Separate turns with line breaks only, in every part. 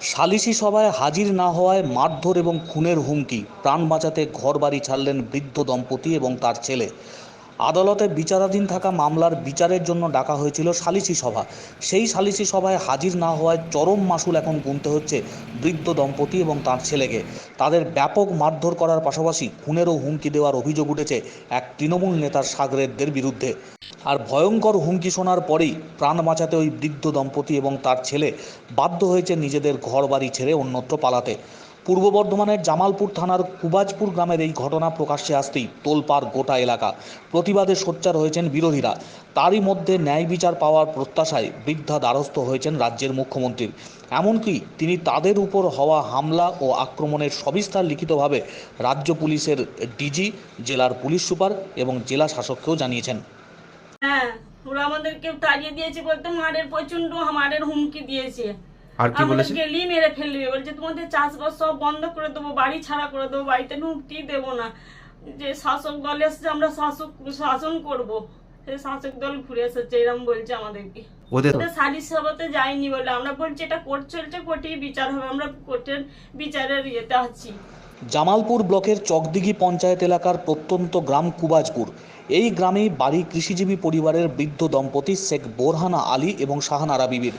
সালিশি সভায় হাজির না হওয়ায় মারধর এবং খুনের হুমকি, প্রাণ বাঁচাতে ঘরবাড়ি ছাড়লেন বৃদ্ধ দম্পতি এবং তার ছেলে। আদালতে বিচারাধীন থাকা মামলার বিচারের জন্য ডাকা হয়েছিল সালিশি সভা। সেই সালিশি সভায় হাজির না হওয়ায় চরম মাসুল এখন গুনতে হচ্ছে বৃদ্ধ দম্পতি এবং তার ছেলেকে। তাদের ব্যাপক মারধর করার পাশাপাশি খুনেরও হুমকি দেওয়ার অভিযোগ উঠেছে এক তৃণমূল নেতার সাগরেদদের বিরুদ্ধে। আর ভয়ঙ্কর হুমকি শোনার পরেই প্রাণ বাঁচাতে ওই বৃদ্ধ দম্পতি এবং তার ছেলে বাধ্য হয়েছে নিজেদের ঘরবাড়ি ছেড়ে অন্যত্র পালাতে। পূর্ব বর্ধমানের জামালপুর থানার কুবাজপুর গ্রামের এই ঘটনা প্রকাশ্যে আসতেই তোলপাড় গোটা এলাকা প্রতিবাদে সোচ্চার হয়েছেন বিরোধীরা। তারই মধ্যে ন্যায় বিচার পাওয়ার প্রত্যাশায় বৃদ্ধা দ্বারস্থ হয়েছেন রাজ্যের মুখ্যমন্ত্রীর এমনকি তিনি তাদের উপর হওয়া হামলা ও আক্রমণের সবিস্তার লিখিতভাবে রাজ্য পুলিশের ডিজি, জেলার পুলিশ সুপার এবং জেলা শাসককেও জানিয়েছেন।
হ্যাঁ ওরা আমাদেরকে তাড়িয়ে দিয়েছে বলতে মারের প্রচণ্ড মারের হুমকি দিয়েছে।
আর কি বলেছে?
গেলি মেরে ফেলবে। বলছে তোমাদের চাষবাস সব বন্ধ করে দেবো বাড়ি ছাড়া করে দেবো বাড়িতে ঢুকতেই দেবো না। যে শাসক দল এসছে আমরা শাসক শাসন করব। সেই শাসক দল ঘুরে এসেছে এরম বলছে আমাদেরকে।
ওদের
ওদের সালিশ সভাতে যায়নি বলে আমরা বলছি এটা কোর্ট চলছে কোর্টেই বিচার হবে আমরা কোর্টের বিচারের ইয়েতে আছি।
জামালপুর ব্লকের চকদিঘি পঞ্চায়েত এলাকার প্রত্যন্ত গ্রাম কুবাজপুর। এই গ্রামেই বাড়ি কৃষিজীবী পরিবারের বৃদ্ধ দম্পতি শেখ বোরহানা আলী এবং শাহানারা বিবির।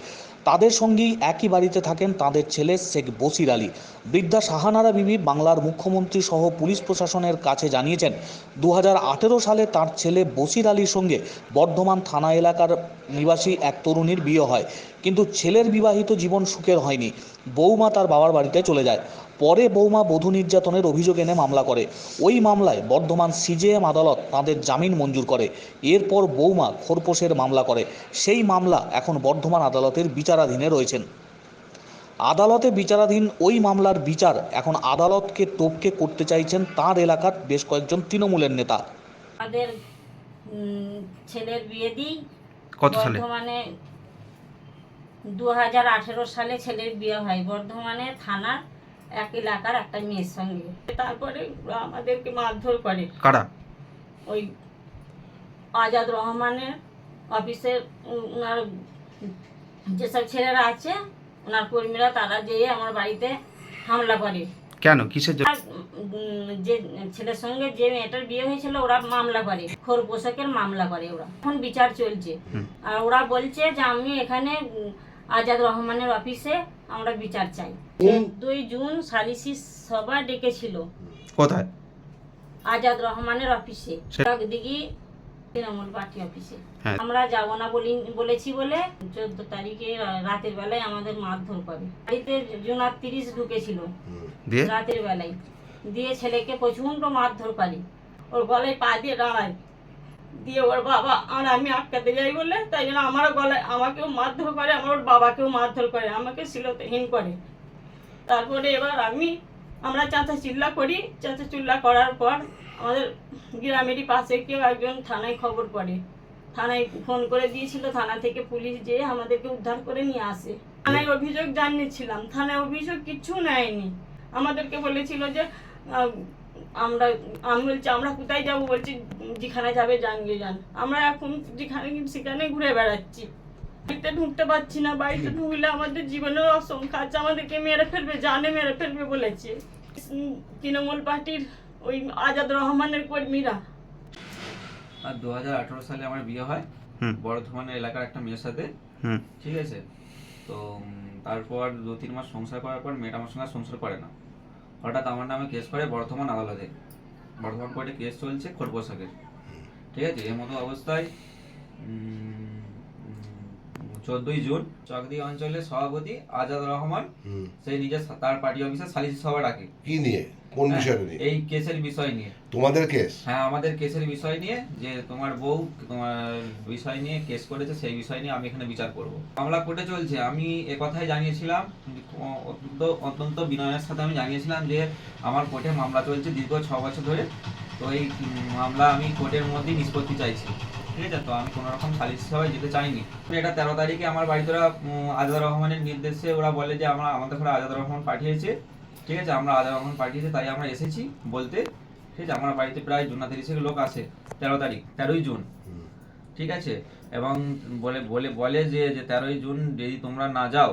তাদের সঙ্গেই একই বাড়িতে থাকেন তাদের ছেলে শেখ বসির আলী। বৃদ্ধা শাহানারা বিবি বাংলার মুখ্যমন্ত্রী সহ পুলিশ প্রশাসনের কাছে জানিয়েছেন দু হাজার আঠেরো সালে তার ছেলে বসির আলীর সঙ্গে বর্ধমান থানা এলাকার নিবাসী এক তরুণীর বিয়ে হয়। কিন্তু ছেলের বিবাহিত জীবন সুখের হয়নি। বৌমা তার বাবার বাড়িতে চলে যায়। পরে বৌমা বধূ নির্যাতনের অভিযোগ এনে মামলা করে। ওই মামলায় বর্ধমান সিজেএম আদালত তাদের জামিন মঞ্জুর করে। এরপর বৌমা খোরপোশের মামলা করে। সেই মামলা এখন বর্ধমান আদালতের বিচারাধীনে রয়েছেন। আদালতে বিচারাধীন ওই মামলার বিচার এখন আদালতকে টপকে করতে চাইছেন তার এলাকার বেশ কয়েকজন তৃণমূলের নেতা।
আমাদের ছেলের বিয়ে দিই।
কত সালে?
বর্ধমানে দু হাজার আঠেরো সালে ছেলের বিয়ে হয়। বর্ধমানে থানার এক এলাকার একটা মেয়ের সঙ্গে। তারপরে আমাদেরকে মারধর করে।
কারা?
ওই আজাদ রহমানের অফিসের ওনার যেসব ছেলেরা আছে ওনার কর্মীরা তারা যেয়ে আমার বাড়িতে হামলা করে।
কেন? কিসের জন্য?
যে ছেলের সঙ্গে যে মেয়েটার বিয়ে হয়েছিল ওরা মামলা করে। খোর পোশাকের মামলা করে ওরা। এখন বিচার চলছে। আর ওরা বলছে যে আমি এখানে আজাদ রহমানের অফিসে আমরা বিচার চাই। দুই জুন সালিসি সভা ডেকেছিল।
কোথায়?
আজাদ রহমানের অফিসে। দিঘি তৃণমূল পার্টি অফিসে।
হ্যাঁ।
আমরা যাব না বলি বলেছি বলে চোদ্দ তারিখে রাতের বেলায় আমাদের মারধর করে। বাড়িতে জুনার তিরিশ ঢুকেছিল। রাতের বেলায়। দিয়ে ছেলেকে প্রচণ্ড মারধর করে। ওর গলায় পা দিয়ে দাঁড়ায়। দিয়ে ওর বাবা, আর আমি আটকাতে যাই বলে, তাই জন্য আমারও গলায়, আমাকেও মারধর করে, আমার ওর বাবাকেও মারধর করে, আমাকে শিলতহীন করে। তারপরে এবার আমি, আমরা চাঁচা চিল্লা করি। চাঁচা চিল্লা করার পর আমাদের গ্রামেরই পাশে কেউ একজন থানায় খবর পড়ে। থানায় ফোন করে দিয়েছিল, থানা থেকে পুলিশ যেয়ে আমাদেরকে উদ্ধার করে নিয়ে আসে। থানায় অভিযোগ জানিয়েছিলাম, থানায় অভিযোগ কিচ্ছু নেয়নি। আমাদেরকে বলেছিল যে আমরা আমি বলছি আমরা কোথায় যাব? বলছি যেখানে যাবে জানিয়ে যান আমরা এখন যেখানে সেখানে ঘুরে বেড়াচ্ছি। বাড়িতে ঢুকতে পারছি না। বাড়িতে ঢুকলে আমাদের জীবনের অসংখ্য আছে। আমাদেরকে মেরে ফেলবে জানে মেরে ফেলবে বলেছে। তৃণমূল পার্টির ওই আজাদ রহমানের কর্মীরা।
আর দু হাজার আঠারো সালে আমার বিয়ে হয়। বর্ধমানের এলাকার একটা মেয়ের সাথে। ঠিক আছে? তো তারপর দু তিন মাস সংসার করার পর মেয়েটা আমার সঙ্গে সংসার করে না। হঠাৎ আমার নামে কেস করে বর্ধমান আদালতে। বর্ধমান কোর্টে কেস চলছে খোর পোশাকের ঠিক আছে? এর মতো অবস্থায় চোদ্দই জুন চকদি অঞ্চলের সভাপতি আজাদ রহমান
হুম।
সেই নিজের তার পার্টি অফিসে সালিসি সভা ডাকে।
কি নিয়ে? কোন
হ্যাঁ,
বিষয়টা নিয়ে?
এই কেসের বিষয় নিয়ে।
তোমাদের কেস?
হ্যাঁ আমাদের কেসের বিষয় নিয়ে যে তোমার বউ তোমার বিষয় নিয়ে কেস করেছে সেই বিষয় নিয়ে আমি এখানে বিচার করব। মামলা কোর্টে চলছে। আমি এ কথাই জানিয়েছিলাম অত্যন্ত অত্যন্ত বিনয়ের সাথে আমি জানিয়েছিলাম যে আমার কোর্টে মামলা চলছে দীর্ঘ ছ বছর ধরে। তো এই মামলা আমি কোর্টের মধ্যেই নিষ্পত্তি চাইছি। ঠিক আছে, তো আমি কোনো রকম সালিস সভায় যেতে চাইনি। এটা তেরো তারিখে আমার বাড়িতে ওরা আজাদ রহমানের নির্দেশে ওরা বলে যে আমরা, আমাদের ঘরে আজাদ রহমান পাঠিয়েছে। ঠিক আছে, আমরা আজাদ রহমান পাঠিয়েছে, তাই আমরা এসেছি বলতে। ঠিক আছে, আমার বাড়িতে প্রায় জুন জুনা তিরিশের লোক আসে তেরো তারিখ, তেরোই জুন। ঠিক আছে, এবং বলে বলে বলে যে যে তেরোই জুন যদি তোমরা না যাও,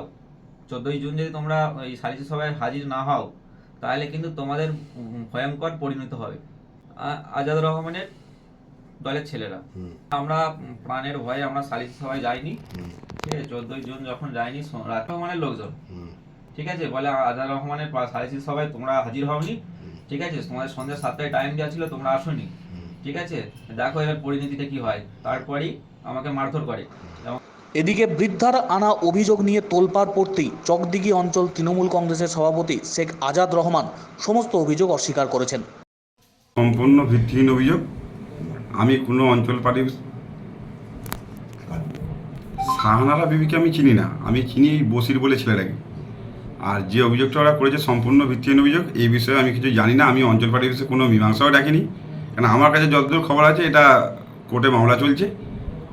চোদ্দোই জুন যদি তোমরা ওই সালিসি সভায় হাজির না হও, তাহলে কিন্তু তোমাদের ভয়ঙ্কর পরিণত হবে। আজাদ রহমানের দলের ছেলেরা। আমরা প্রাণের ভয়ে আমরা সালিসি সভায় যাইনি। ঠিক আছে চোদ্দোই জুন যখন যাইনি রাত রহমানের লোকজন। ঠিক আছে বলে আজাদ রহমানের সালিসি সভায় তোমরা হাজির হওনি। ঠিক আছে তোমাদের সন্ধ্যা সাতটায় টাইম দেওয়া ছিল তোমরা আসোনি। ঠিক আছে দেখো এবার পরিণতিটা কি হয়। তারপরেই আমাকে মারধর করে। এবং
এদিকে বৃদ্ধার আনা অভিযোগ নিয়ে তোলপাড় পড়তেই চকদিঘি অঞ্চল তৃণমূল কংগ্রেসের সভাপতি শেখ আজাদ রহমান সমস্ত অভিযোগ অস্বীকার করেছেন।
সম্পূর্ণ ভিত্তিহীন অভিযোগ। আমি কোনো অঞ্চল পার্টি শাহানারা বিবিকে আমি চিনি না। আমি চিনি এই বসির বলে ছেলেটাকে। আর যে অভিযোগটা ওরা করেছে, সম্পূর্ণ ভিত্তিহীন অভিযোগ, এই বিষয়ে আমি কিছু জানি না। আমি অঞ্চল পার্টির বিষয়ে কোনো মীমাংসাও ডাকিনি। কারণ আমার কাছে যতদূর খবর আছে, এটা কোর্টে মামলা চলছে।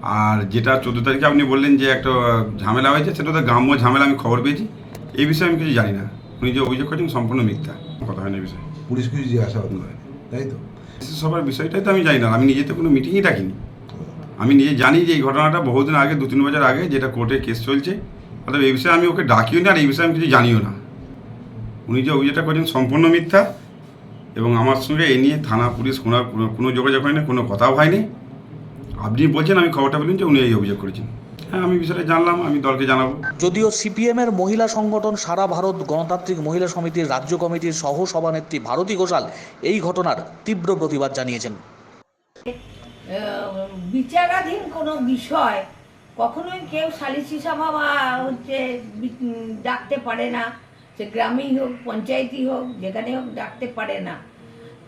আর যেটা চোদ্দ তারিখে আপনি বললেন যে একটা ঝামেলা হয়েছে, সেটা তো গ্রাম্য ঝামেলা, আমি খবর পেয়েছি। এই বিষয়ে আমি কিছু জানি না। উনি যে অভিযোগ করেছেন, সম্পূর্ণ মিথ্যা। কথা হয়নি বিষয়ে।
পুলিশ কিছু জিজ্ঞাসাবাদ করে তাই তো?
সবার বিষয়টাই তো আমি জানি না। আমি নিজে তো কোনো মিটিংই ডাকিনি আমি নিজে জানি যে এই ঘটনাটা বহুদিন আগে দু তিন বছর আগে যেটা কোর্টে কেস চলছে। অর্থাৎ এই বিষয়ে আমি ওকে ডাকিও না, আর এই বিষয়ে আমি কিছু জানিও না। উনি যে অভিযোগটা করেছেন সম্পূর্ণ মিথ্যা এবং আমার সঙ্গে এ নিয়ে থানা, পুলিশ কোনো কোনো- যোগাযোগ হয়নি, কোনো কথাও হয়নি। আপনি বলছেন, আমি খবরটা বলুন যে উনি এই অভিযোগ করেছেন। আমি বিষয়টা জানলাম আমি দলকে জানাব।
যদিও সিপিএমের মহিলা সংগঠন সারা ভারত গণতান্ত্রিক মহিলা সমিতির রাজ্য কমিটির সহ সভানেত্রী ভারতী ঘোষাল এই ঘটনার তীব্র প্রতিবাদ জানিয়েছেন।
বিচারাধীন কোনো বিষয় কখনোই কেউ সালিসি সভা বা হচ্ছে ডাকতে পারে না। সে গ্রামেই হোক পঞ্চায়েতই হোক যেখানে হোক ডাকতে পারে না।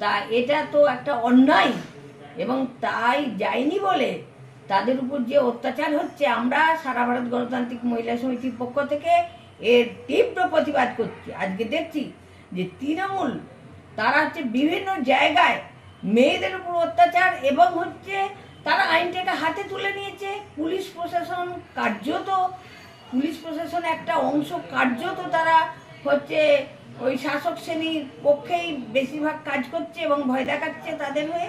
তা এটা তো একটা অন্যায় এবং তাই যায়নি বলে তাদের উপর যে অত্যাচার হচ্ছে, আমরা সারা ভারত গণতান্ত্রিক মহিলা সমিতির পক্ষ থেকে এর তীব্র প্রতিবাদ করছি। আজকে দেখছি যে তৃণমূল, তারা হচ্ছে বিভিন্ন জায়গায় মেয়েদের উপর অত্যাচার এবং হচ্ছে তারা আইনটাকে হাতে তুলে নিয়েছে। পুলিশ প্রশাসন কার্যত, পুলিশ প্রশাসন একটা অংশ কার্যত তারা হচ্ছে ওই শাসক শ্রেণির পক্ষেই বেশিরভাগ কাজ করছে এবং ভয় দেখাচ্ছে তাদের হয়ে।